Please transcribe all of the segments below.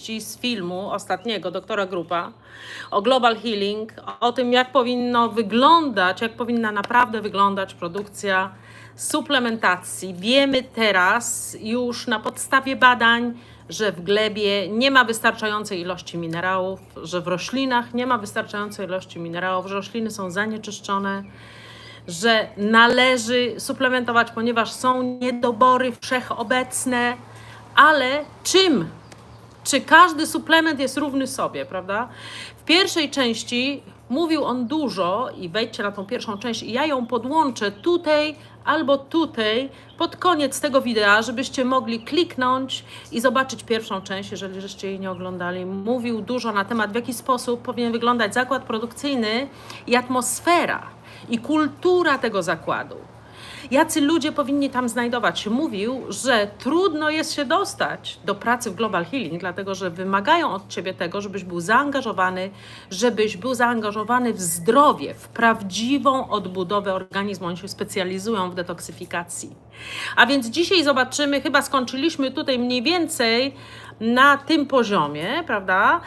z filmu ostatniego doktora Grupa o Global Healing, o tym, jak powinno wyglądać, jak powinna naprawdę wyglądać produkcja suplementacji. Wiemy teraz już na podstawie badań, że w glebie nie ma wystarczającej ilości minerałów, że w roślinach nie ma wystarczającej ilości minerałów, że rośliny są zanieczyszczone, że należy suplementować, ponieważ są niedobory wszechobecne, ale czym? Czy każdy suplement jest równy sobie, prawda? W pierwszej części mówił on dużo i wejdźcie na tą pierwszą część i ja ją podłączę tutaj albo tutaj pod koniec tego wideo, żebyście mogli kliknąć i zobaczyć pierwszą część, jeżeli żeście jej nie oglądali. Mówił dużo na temat, w jaki sposób powinien wyglądać zakład produkcyjny i atmosfera i kultura tego zakładu. Jacy ludzie powinni tam znajdować się? Mówił, że trudno jest się dostać do pracy w Global Healing, dlatego że wymagają od ciebie tego, żebyś był zaangażowany, żebyś był zaangażowany w zdrowie, w prawdziwą odbudowę organizmu. Oni się specjalizują w detoksyfikacji. A więc dzisiaj zobaczymy, chyba skończyliśmy tutaj mniej więcej na tym poziomie, prawda,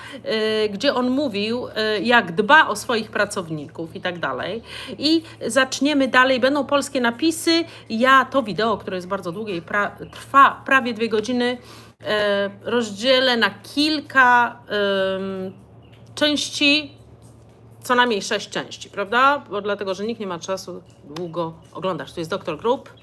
y, gdzie on mówił, y, jak dba o swoich pracowników i tak dalej. I zaczniemy dalej, będą polskie napisy. Ja to wideo, które jest bardzo długie i pra trwa prawie dwie godziny, y, rozdzielę na kilka części, co najmniej sześć części, prawda? Bo dlatego, że nikt nie ma czasu długo oglądać. Tu jest doktor Grup.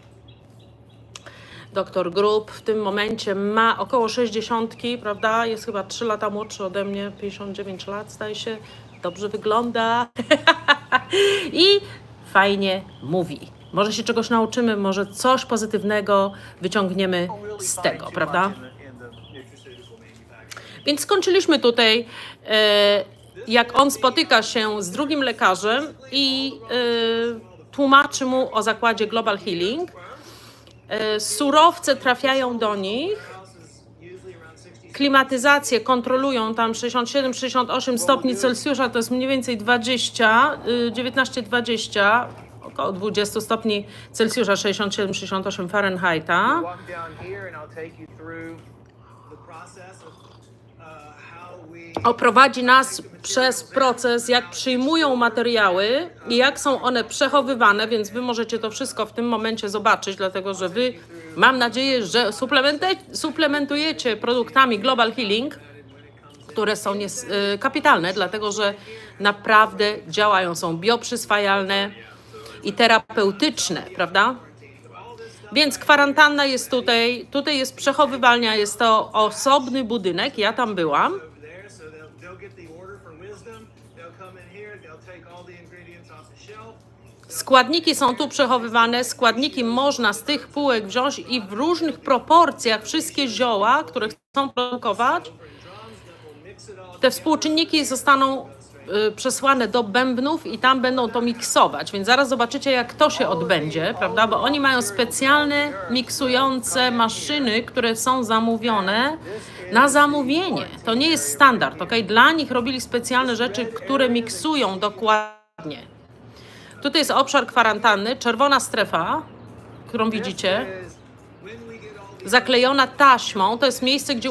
Doktor Grup w tym momencie ma około 60, prawda? Jest chyba 3 lata młodszy ode mnie, 59 lat, zdaje się. Dobrze wygląda i fajnie mówi. Może się czegoś nauczymy, może coś pozytywnego wyciągniemy z tego, prawda? Więc skończyliśmy tutaj, e, jak on spotyka się z drugim lekarzem i e, tłumaczy mu o zakładzie Global Healing. E, surowce trafiają do nich, klimatyzację kontrolują tam 67-68 stopni Celsjusza, to jest mniej więcej 20, y, 19-20, około 20 stopni Celsjusza, 67-68 Fahrenheita. Oprowadzi nas przez proces, jak przyjmują materiały i jak są one przechowywane, więc wy możecie to wszystko w tym momencie zobaczyć, dlatego że wy, mam nadzieję, że suplementujecie produktami Global Healing, które są nies- y, kapitalne, dlatego że naprawdę działają, są bioprzyswajalne i terapeutyczne, prawda? Więc kwarantanna jest tutaj, tutaj jest przechowywalnia, jest to osobny budynek, ja tam byłam. They'll, get the order from Wisdom. They'll come in here. They'll take all the ingredients off the shelf. Składniki są tu przechowywane, składniki można z tych półek wziąć i w różnych proporcjach wszystkie zioła, które chcą produkować, te współczynniki zostaną przesłane do bębnów i tam będą to miksować, więc zaraz zobaczycie jak to się odbędzie, prawda, bo oni mają specjalne miksujące maszyny, które są zamówione na zamówienie. To nie jest standard, ok? Dla nich robili specjalne rzeczy, które miksują dokładnie. Tutaj jest obszar kwarantanny, czerwona strefa, którą widzicie, zaklejona taśmą. To jest miejsce, gdzie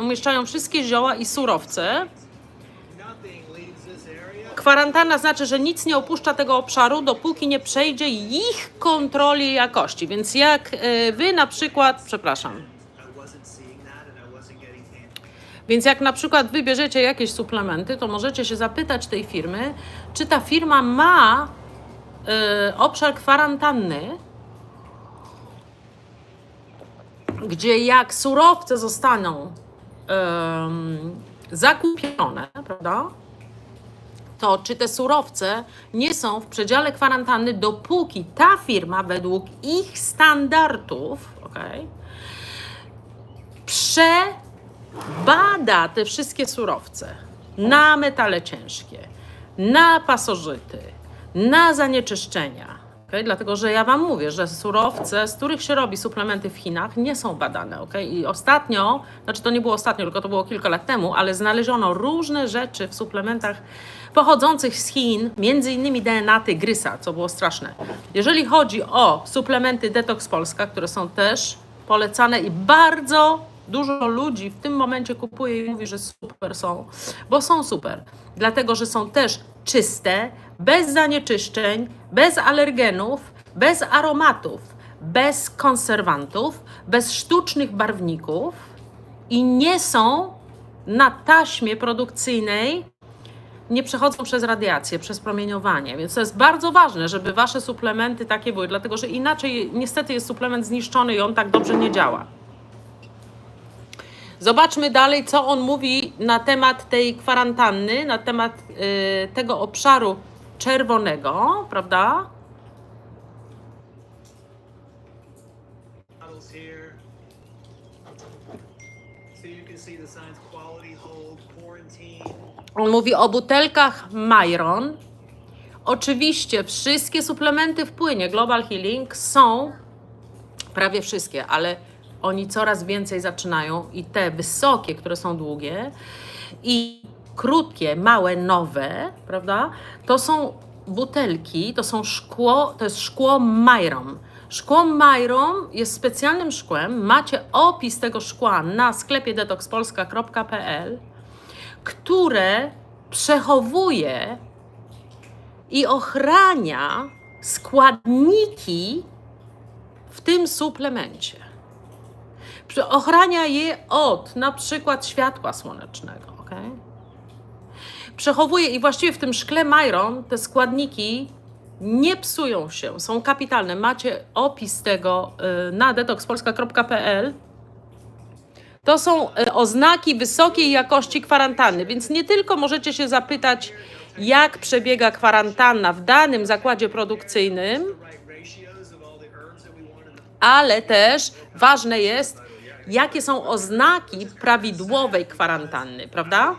umieszczają wszystkie zioła i surowce. Kwarantanna znaczy, że nic nie opuszcza tego obszaru, dopóki nie przejdzie ich kontroli jakości. Więc jak y, wy na przykład, przepraszam. Więc jak na przykład wybierzecie jakieś suplementy, to możecie się zapytać tej firmy, czy ta firma ma y, obszar kwarantanny, gdzie jak surowce zostaną ym, zakupione, prawda? To czy te surowce nie są w przedziale kwarantanny, dopóki ta firma według ich standardów, okej, przebada te wszystkie surowce na metale ciężkie, na pasożyty, na zanieczyszczenia. Okay? Dlatego, że ja Wam mówię, że surowce, z których się robi suplementy w Chinach, nie są badane. Okay? I ostatnio, znaczy to nie było ostatnio, tylko to było kilka lat temu, ale znaleziono różne rzeczy w suplementach pochodzących z Chin, innymi DNA tygrysa, co było straszne. Jeżeli chodzi o suplementy Detox Polska, które są też polecane i bardzo Dużo ludzi w tym momencie kupuje i mówi, że super są, bo są super. Dlatego, że są też czyste, bez zanieczyszczeń, bez alergenów, bez aromatów, bez konserwantów, bez sztucznych barwników i nie są na taśmie produkcyjnej nie przechodzą przez radiację, przez promieniowanie. Więc to jest bardzo ważne, żeby wasze suplementy takie były, dlatego że inaczej niestety jest suplement zniszczony i on tak dobrze nie działa. Zobaczmy dalej, co on mówi na temat tej kwarantanny, na temat y, tego obszaru czerwonego, prawda? On mówi o butelkach Myron. Oczywiście wszystkie suplementy w płynie Global Healing są, prawie wszystkie, ale oni coraz więcej zaczynają i te wysokie, które są długie i krótkie, małe, nowe, prawda? To są butelki, to są szkło, to jest szkło Myron. Szkło Myron jest specjalnym szkłem. Macie opis tego szkła na sklepie detoxpolska.pl które przechowuje i ochrania składniki w tym suplemencie. Ochrania je od na przykład światła słonecznego. Okay? Przechowuje i właściwie w tym szkle Myron te składniki nie psują się, są kapitalne. Macie opis tego y, na detoxpolska.pl. To są e, oznaki wysokiej jakości kwarantanny, więc nie tylko możecie się zapytać, jak przebiega kwarantanna w danym zakładzie produkcyjnym, ale też ważne jest, jakie są oznaki prawidłowej kwarantanny, prawda?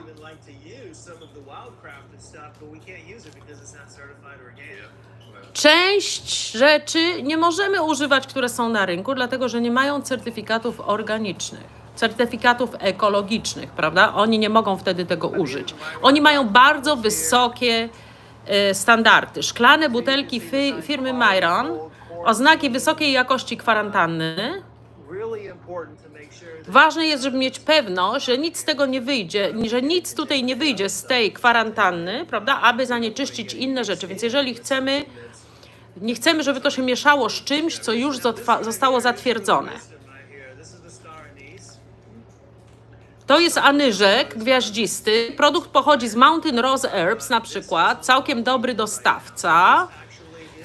Część rzeczy nie możemy używać, które są na rynku, dlatego że nie mają certyfikatów organicznych. Certyfikatów ekologicznych, prawda? Oni nie mogą wtedy tego użyć. Oni mają bardzo wysokie e, standardy. Szklane butelki fi, firmy Myron, oznaki wysokiej jakości kwarantanny. Ważne jest, żeby mieć pewność, że nic z tego nie wyjdzie, że nic tutaj nie wyjdzie z tej kwarantanny, prawda, aby zanieczyścić inne rzeczy. Więc jeżeli chcemy, nie chcemy, żeby to się mieszało z czymś, co już zostało zatwierdzone. To jest anyżek gwiaździsty. Produkt pochodzi z Mountain Rose Herbs na przykład, całkiem dobry dostawca.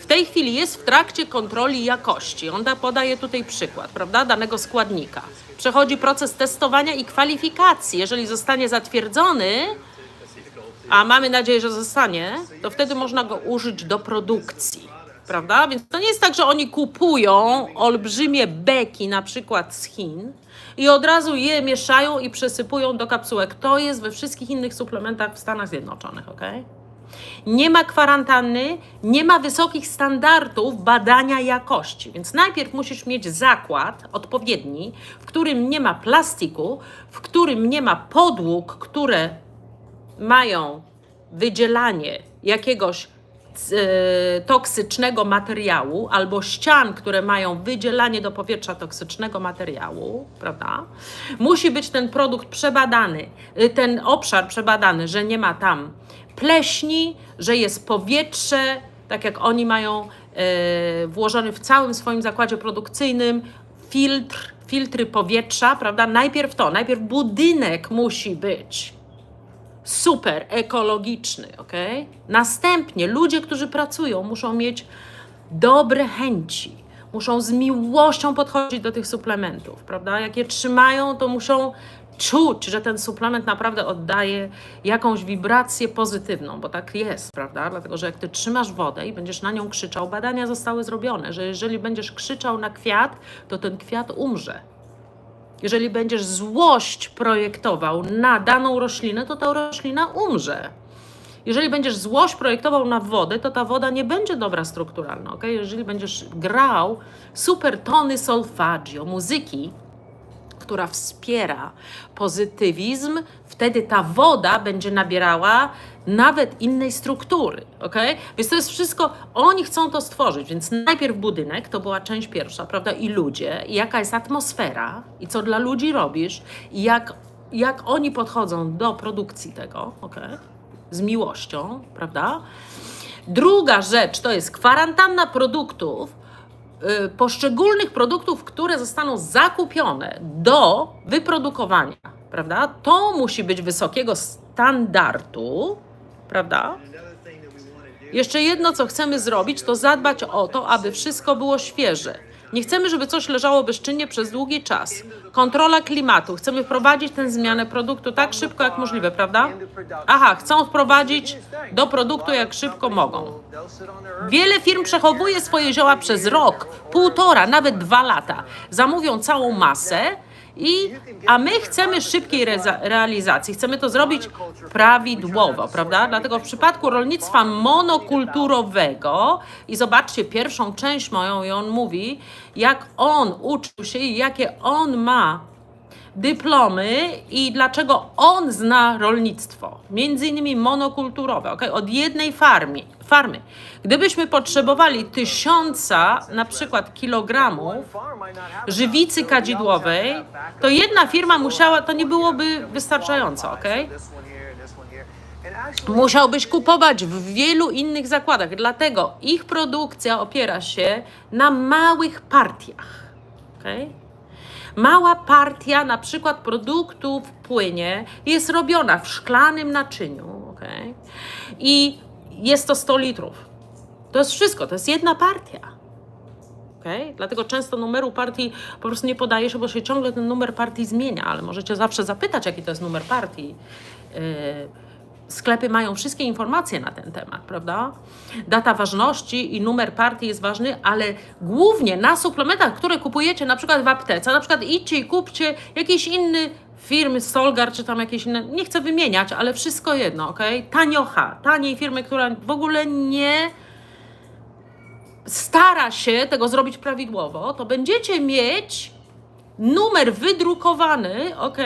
W tej chwili jest w trakcie kontroli jakości. On da, podaje tutaj przykład, prawda, danego składnika. Przechodzi proces testowania i kwalifikacji. Jeżeli zostanie zatwierdzony, a mamy nadzieję, że zostanie, to wtedy można go użyć do produkcji. Prawda? Więc to nie jest tak, że oni kupują olbrzymie beki, na przykład z Chin, i od razu je mieszają i przesypują do kapsułek. To jest we wszystkich innych suplementach w Stanach Zjednoczonych, ok? Nie ma kwarantanny, nie ma wysokich standardów badania jakości. Więc najpierw musisz mieć zakład odpowiedni, w którym nie ma plastiku, w którym nie ma podłóg, które mają wydzielanie jakiegoś toksycznego materiału albo ścian, które mają wydzielanie do powietrza toksycznego materiału, prawda? Musi być ten produkt przebadany, y, ten obszar przebadany, że nie ma tam pleśni, że jest powietrze, tak jak oni mają e, włożony w całym swoim zakładzie produkcyjnym filtr, filtry powietrza, prawda? Najpierw to, najpierw budynek musi być super ekologiczny, ok? Następnie ludzie, którzy pracują, muszą mieć dobre chęci, muszą z miłością podchodzić do tych suplementów, prawda? Jak je trzymają, to muszą czuć, że ten suplement naprawdę oddaje jakąś wibrację pozytywną, bo tak jest, prawda? Dlatego, że jak ty trzymasz wodę i będziesz na nią krzyczał, badania zostały zrobione, że jeżeli będziesz krzyczał na kwiat, to ten kwiat umrze. Jeżeli będziesz złość projektował na daną roślinę, to ta roślina umrze. Jeżeli będziesz złość projektował na wodę, to ta woda nie będzie dobra strukturalna. Okay? Jeżeli będziesz grał super tony solfaggio, muzyki, która wspiera pozytywizm, wtedy ta woda będzie nabierała nawet innej struktury, ok? Więc to jest wszystko, oni chcą to stworzyć, więc najpierw budynek, to była część pierwsza, prawda, i ludzie, i jaka jest atmosfera, i co dla ludzi robisz, i jak, jak oni podchodzą do produkcji tego, ok? Z miłością, prawda? Druga rzecz to jest kwarantanna produktów, poszczególnych produktów, które zostaną zakupione do wyprodukowania, prawda? To musi być wysokiego standardu, prawda? Jeszcze jedno, co chcemy zrobić, to zadbać o to, aby wszystko było świeże. Nie chcemy, żeby coś leżało bezczynnie przez długi czas. Kontrola klimatu. Chcemy wprowadzić tę zmianę produktu tak szybko, jak możliwe, prawda? Aha, chcą wprowadzić do produktu, jak szybko mogą. Wiele firm przechowuje swoje zioła przez rok, półtora, nawet dwa lata. Zamówią całą masę, i, a my chcemy szybkiej realizacji. Chcemy to zrobić prawidłowo, prawda? Dlatego w przypadku rolnictwa monokulturowego, i zobaczcie pierwszą część moją, i on mówi, jak on uczył się i jakie on ma dyplomy i dlaczego on zna rolnictwo, między innymi monokulturowe, okay? od jednej farmy, farmy. Gdybyśmy potrzebowali tysiąca na przykład kilogramów żywicy kadzidłowej, to jedna firma musiała, to nie byłoby wystarczająco, ok? Musiałbyś kupować w wielu innych zakładach, dlatego ich produkcja opiera się na małych partiach, ok? Mała partia na przykład produktu w płynie jest robiona w szklanym naczyniu, ok? I jest to 100 litrów. To jest wszystko, to jest jedna partia. Okay? Dlatego często numeru partii po prostu nie podaje się, bo się ciągle ten numer partii zmienia, ale możecie zawsze zapytać, jaki to jest numer partii. Yy, sklepy mają wszystkie informacje na ten temat, prawda? Data ważności i numer partii jest ważny, ale głównie na suplementach, które kupujecie na przykład w aptece, na przykład idźcie i kupcie jakiś inny firmy, Solgar czy tam jakieś inne, nie chcę wymieniać, ale wszystko jedno, ok? Taniocha, taniej firmy, która w ogóle nie stara się tego zrobić prawidłowo, to będziecie mieć numer wydrukowany, ok?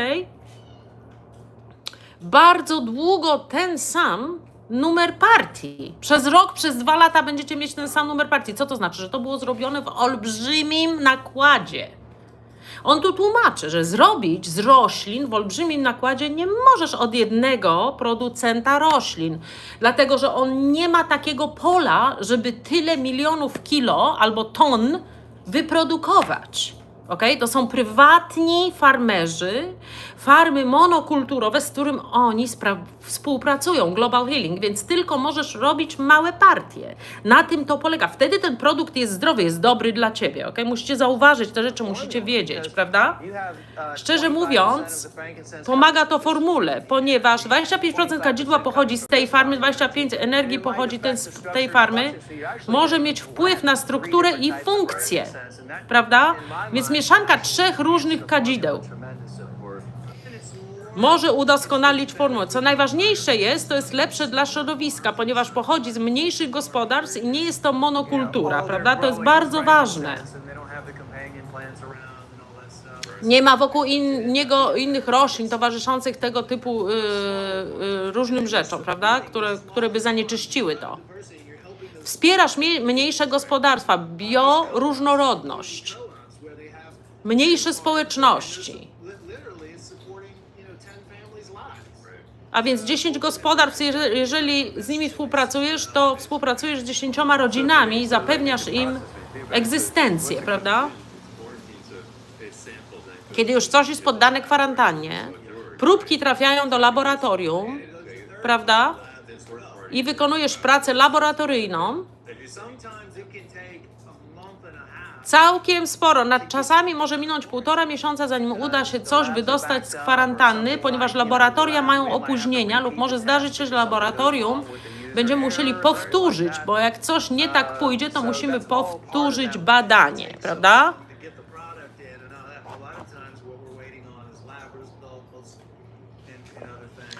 Bardzo długo ten sam numer partii. Przez rok, przez dwa lata będziecie mieć ten sam numer partii. Co to znaczy? Że to było zrobione w olbrzymim nakładzie. On tu tłumaczy, że zrobić z roślin w olbrzymim nakładzie nie możesz od jednego producenta roślin, dlatego że on nie ma takiego pola, żeby tyle milionów kilo albo ton wyprodukować. Okay? To są prywatni farmerzy, farmy monokulturowe, z którym oni współpracują, Global Healing, więc tylko możesz robić małe partie. Na tym to polega. Wtedy ten produkt jest zdrowy, jest dobry dla ciebie. Okay? Musicie zauważyć te rzeczy, musicie wiedzieć, prawda? Szczerze mówiąc, Pomaga to formule, ponieważ 25% kadzidła pochodzi z tej farmy, 25% energii pochodzi ten, z tej farmy, może mieć wpływ na strukturę i funkcję, prawda? Więc mieszanka trzech różnych kadzideł może udoskonalić formułę. Co najważniejsze jest, to jest lepsze dla środowiska, ponieważ pochodzi z mniejszych gospodarstw i nie jest to monokultura, prawda? To jest bardzo ważne. Nie ma wokół in, niego innych roślin towarzyszących tego typu y, y, różnym rzeczom, prawda? Które, które by zanieczyściły to. Wspierasz mniejsze gospodarstwa, bioróżnorodność, families' lives. A więc 10 gospodarstw, jeżeli z nimi współpracujesz, to współpracujesz z 10 rodzinami i zapewniasz im egzystencję, prawda? Kiedy już coś jest poddane kwarantannie, próbki trafiają do laboratorium, prawda? I wykonujesz pracę laboratoryjną, Całkiem sporo. Nad czasami może minąć półtora miesiąca, zanim uda się coś wydostać z kwarantanny, ponieważ laboratoria mają opóźnienia, lub może zdarzyć się, że laboratorium będziemy musieli powtórzyć, bo jak coś nie tak pójdzie, to musimy powtórzyć badanie, prawda?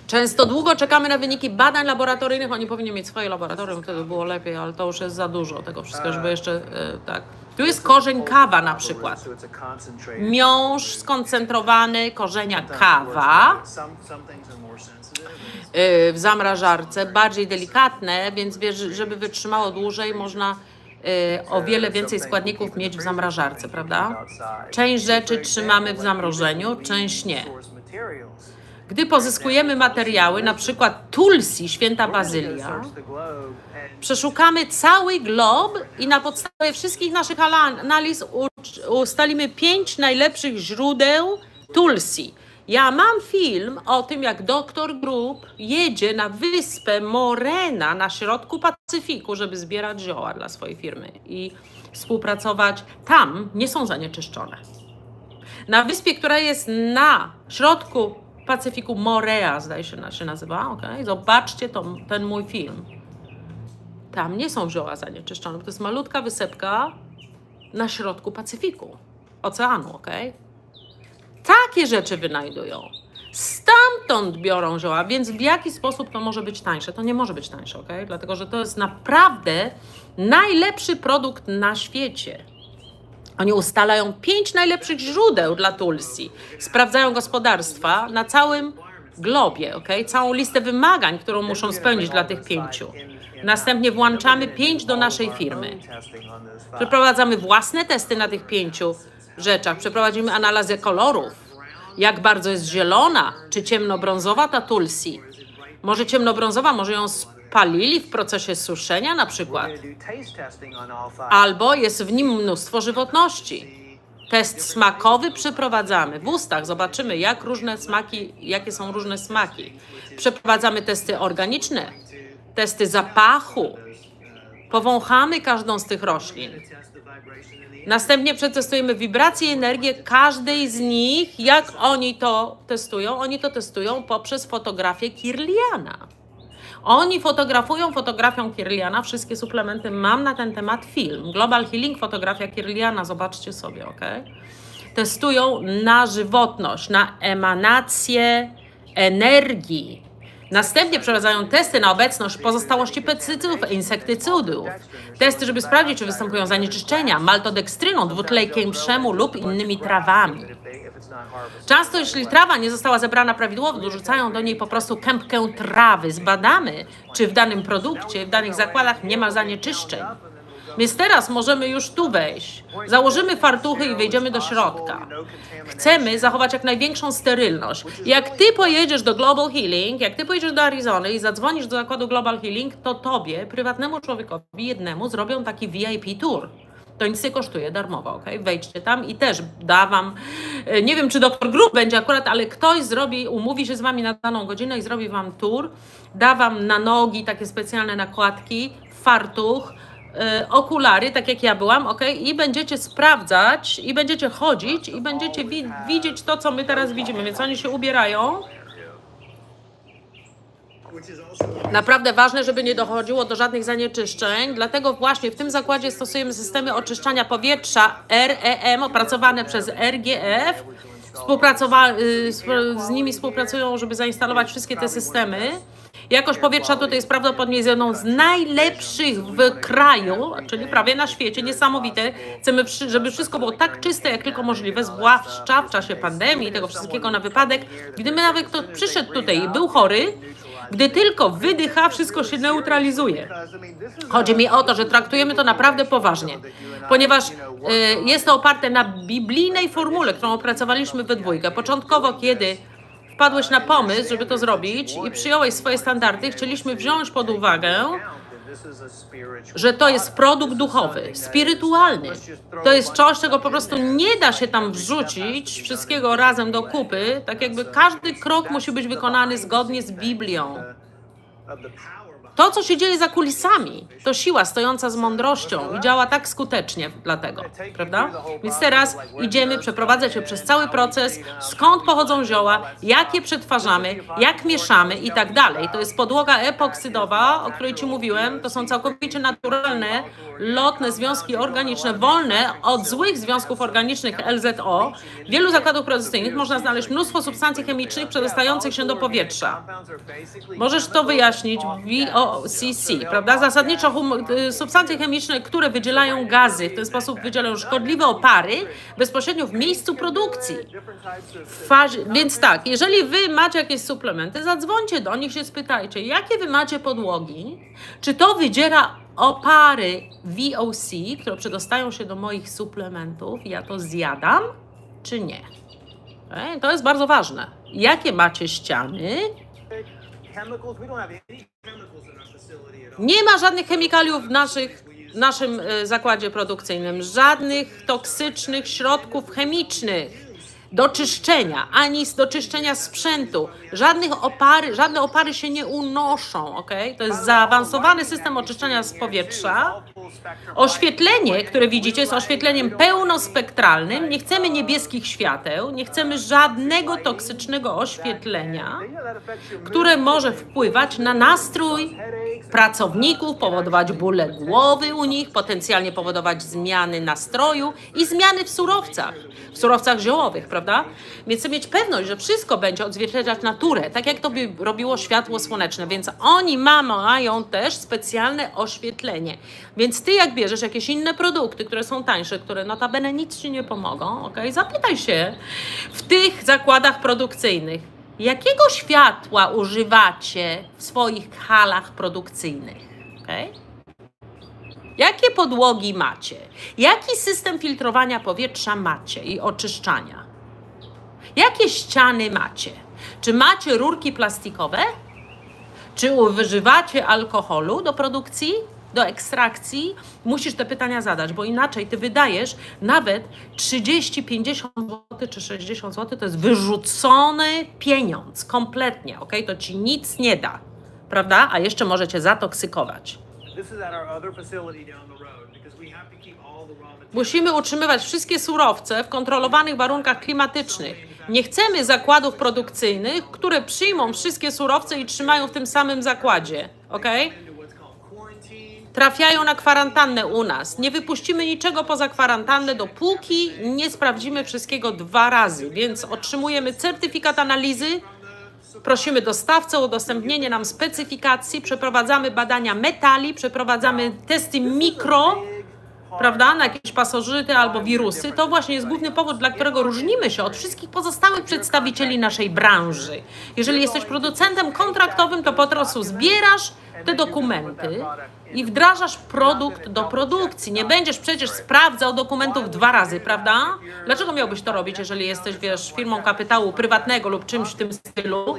Często długo czekamy na wyniki badań laboratoryjnych. Oni powinni mieć swoje laboratorium, wtedy było lepiej, ale to już jest za dużo tego wszystkiego, żeby jeszcze e, tak Tu jest korzeń kawa na przykład. Miąższ skoncentrowany korzenia kawa y, w zamrażarce, bardziej delikatne, więc żeby wytrzymało dłużej, można y, o wiele więcej składników mieć w zamrażarce, prawda? Część rzeczy trzymamy w zamrożeniu, część nie. Gdy pozyskujemy materiały, na przykład tulsi, święta bazylia, przeszukamy cały glob i na podstawie wszystkich naszych analiz ustalimy pięć najlepszych źródeł tulsi. Ja mam film o tym, jak doktor Group jedzie na wyspę Morena na środku Pacyfiku, żeby zbierać zioła dla swojej firmy i współpracować. Tam nie są zanieczyszczone. Na wyspie, która jest na środku Pacyfiku, Morea, zdaje się, się nazywa, okay? zobaczcie to, ten mój film. Tam nie są zioła zanieczyszczone, to jest malutka wysepka na środku Pacyfiku, oceanu, ok? Takie rzeczy wynajdują. Stamtąd biorą zioła, więc w jaki sposób to może być tańsze? To nie może być tańsze, ok? Dlatego, że to jest naprawdę najlepszy produkt na świecie. Oni ustalają pięć najlepszych źródeł dla Tulsi. Sprawdzają gospodarstwa na całym globie, ok? Całą listę wymagań, którą muszą spełnić dla tych pięciu. Następnie włączamy pięć do naszej firmy. Przeprowadzamy własne testy na tych pięciu rzeczach. Przeprowadzimy analizę kolorów. Jak bardzo jest zielona, czy ciemnobrązowa ta Tulsi. Może ciemnobrązowa, może ją spalili w procesie suszenia na przykład. Albo jest w nim mnóstwo żywotności. Test smakowy przeprowadzamy. W ustach zobaczymy, jak różne smaki, jakie są różne smaki. Przeprowadzamy testy organiczne, testy zapachu. Powąchamy każdą z tych roślin. Następnie przetestujemy wibrację i energię każdej z nich. Jak oni to testują? Oni to testują poprzez fotografię Kirliana. Oni fotografują fotografią Kirliana, wszystkie suplementy. Mam na ten temat film. Global Healing, fotografia Kirliana, zobaczcie sobie, ok? Testują na żywotność, na emanację energii. Następnie przeprowadzają testy na obecność pozostałości pestycydów, insektycydów. Testy, żeby sprawdzić, czy występują zanieczyszczenia maltodekstryną, dwutlejkiem przemu lub innymi trawami. Często, jeśli trawa nie została zebrana prawidłowo, dorzucają do niej po prostu kępkę trawy. Zbadamy, czy w danym produkcie, w danych zakładach nie ma zanieczyszczeń. Więc teraz możemy już tu wejść. Założymy fartuchy i wejdziemy do środka. Chcemy zachować jak największą sterylność. Jak ty pojedziesz do Global Healing, jak ty pojedziesz do Arizony i zadzwonisz do zakładu Global Healing, to tobie, prywatnemu człowiekowi, jednemu, zrobią taki VIP tour. To nic nie kosztuje, darmowo, ok? Wejdźcie tam i też da wam, e, nie wiem czy doktor Grub będzie akurat, ale ktoś zrobi, umówi się z wami na daną godzinę i zrobi wam tour, da wam na nogi takie specjalne nakładki, fartuch, e, okulary, tak jak ja byłam, ok? I będziecie sprawdzać, i będziecie chodzić, i będziecie wi- widzieć to, co my teraz widzimy, więc oni się ubierają. Naprawdę ważne, żeby nie dochodziło do żadnych zanieczyszczeń, dlatego właśnie w tym zakładzie stosujemy systemy oczyszczania powietrza REM opracowane przez RGF. Współpracowa- y, z nimi współpracują, żeby zainstalować wszystkie te systemy. Jakość powietrza tutaj jest prawdopodobnie jedną z najlepszych w kraju, czyli prawie na świecie. Niesamowite. Chcemy, żeby wszystko było tak czyste, jak tylko możliwe, zwłaszcza w czasie pandemii i tego wszystkiego na wypadek. Gdyby nawet ktoś przyszedł tutaj i był chory, gdy tylko wydycha, wszystko się neutralizuje. Chodzi mi o to, że traktujemy to naprawdę poważnie, ponieważ y, jest to oparte na biblijnej formule, którą opracowaliśmy we dwójkę. Początkowo, kiedy wpadłeś na pomysł, żeby to zrobić i przyjąłeś swoje standardy, chcieliśmy wziąć pod uwagę, że to jest produkt duchowy, spirytualny. To jest coś, czego po prostu nie da się tam wrzucić wszystkiego razem do kupy, tak jakby każdy krok musi być wykonany zgodnie z Biblią. To, co się dzieje za kulisami, to siła stojąca z mądrością i działa tak skutecznie dlatego, prawda? Więc teraz idziemy przeprowadzać się przez cały proces, skąd pochodzą zioła, jak je przetwarzamy, jak mieszamy i tak dalej. To jest podłoga epoksydowa, o której Ci mówiłem, to są całkowicie naturalne lotne związki organiczne wolne od złych związków organicznych LZO, w wielu zakładach produkcyjnych można znaleźć mnóstwo substancji chemicznych przedostających się do powietrza. Możesz to wyjaśnić w VOCC, prawda? Zasadniczo hum- y, substancje chemiczne, które wydzielają gazy, w ten sposób wydzielają szkodliwe opary bezpośrednio w miejscu produkcji. Więc tak, jeżeli wy macie jakieś suplementy, zadzwońcie do nich się spytajcie, jakie wy macie podłogi, czy to wydziera opary VOC, które przedostają się do moich suplementów ja to zjadam, czy nie. Okej? To jest bardzo ważne. Jakie macie ściany, Nie ma żadnych chemikaliów w naszych, naszym e, zakładzie produkcyjnym, żadnych toksycznych środków chemicznych do czyszczenia, ani do czyszczenia sprzętu. Żadnych opary, żadne opary się nie unoszą, ok? To jest zaawansowany system oczyszczania z powietrza. Oświetlenie, które widzicie, jest oświetleniem pełnospektralnym. Nie chcemy niebieskich świateł, nie chcemy żadnego toksycznego oświetlenia, które może wpływać na nastrój pracowników, powodować bóle głowy u nich, potencjalnie powodować zmiany nastroju i zmiany w surowcach, w surowcach ziołowych, prawda? Więc chcę mieć pewność, że wszystko będzie odzwierciedlać naturę, tak jak to by robiło światło słoneczne, więc oni ma- mają też specjalne oświetlenie. Więc ty jak bierzesz jakieś inne produkty, które są tańsze, które notabene nic ci nie pomogą, ok? Zapytaj się w tych zakładach produkcyjnych, Jakiego światła używacie w swoich halach produkcyjnych? Okay? Jakie podłogi macie? Jaki system filtrowania powietrza macie i oczyszczania? Jakie ściany macie? Czy macie rurki plastikowe? Czy używacie alkoholu do produkcji, do ekstrakcji? Musisz te pytania zadać, bo inaczej ty wydajesz nawet 30, 50 zł czy 60 zł, to jest wyrzucony pieniądz kompletnie, ok? To ci nic nie da, prawda? A jeszcze możecie zatoksykować. Musimy utrzymywać wszystkie surowce w kontrolowanych warunkach klimatycznych. Nie chcemy zakładów produkcyjnych, które przyjmą wszystkie surowce i trzymają w tym samym zakładzie, ok? Trafiają na kwarantannę u nas. Nie wypuścimy niczego poza kwarantannę, dopóki nie sprawdzimy wszystkiego dwa razy. Więc otrzymujemy certyfikat analizy, prosimy dostawcę o udostępnienie nam specyfikacji, przeprowadzamy badania metali, przeprowadzamy testy mikro, prawda, na jakieś pasożyty albo wirusy. To właśnie jest główny powód, dla którego różnimy się od wszystkich pozostałych przedstawicieli naszej branży. Jeżeli jesteś producentem kontraktowym, to po prostu zbierasz te dokumenty i wdrażasz produkt do produkcji. Nie będziesz przecież sprawdzał dokumentów dwa razy, prawda? Dlaczego miałbyś to robić, jeżeli jesteś, wiesz, firmą kapitału prywatnego lub czymś w tym stylu?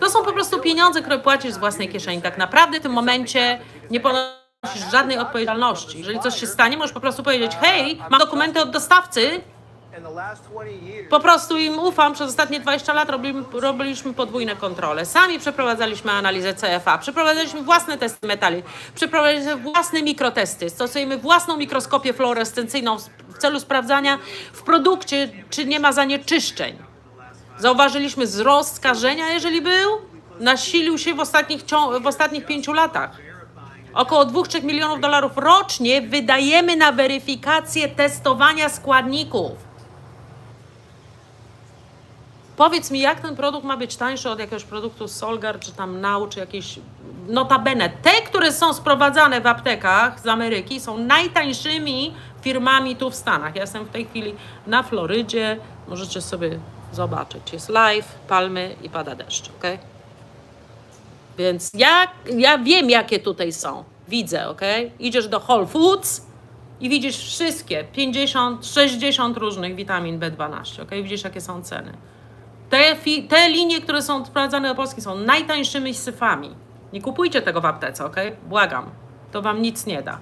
To są po prostu pieniądze, które płacisz z własnej kieszeni. Tak naprawdę w tym momencie nie ponosisz żadnej odpowiedzialności. Jeżeli coś się stanie, możesz po prostu powiedzieć, hej, mam dokumenty od dostawcy, In the last 20 years, po prostu im ufam. Przez ostatnie 20 lat robili, robiliśmy podwójne kontrole. Sami przeprowadzaliśmy analizę CFA, przeprowadzaliśmy własne testy metali, przeprowadzaliśmy własne mikrotesty, stosujemy własną mikroskopię fluorescencyjną w- celu sprawdzania w produkcie, czy nie ma zanieczyszczeń. Zauważyliśmy wzrost skażenia, jeżeli był, nasilił się w ostatnich, w ostatnich pięciu latach. Około 2-3 milionów dolarów rocznie wydajemy na weryfikację testowania składników. Powiedz mi, jak ten produkt ma być tańszy od jakiegoś produktu Solgar, czy tam Now, czy jakieś... Notabene, te, które są sprowadzane w aptekach z Ameryki, są najtańszymi firmami tu w Stanach. Ja jestem w tej chwili na Florydzie, możecie sobie zobaczyć. Jest live, palmy i pada deszcz, ok? Więc ja, ja wiem, jakie tutaj są. Widzę, ok? Idziesz do Whole Foods i widzisz wszystkie, 50, 60 różnych witamin B12, ok? Widzisz, jakie są ceny. Te, te linie, które są sprowadzane do Polski są najtańszymi syfami. Nie kupujcie tego w aptece, ok? Błagam. To wam nic nie da.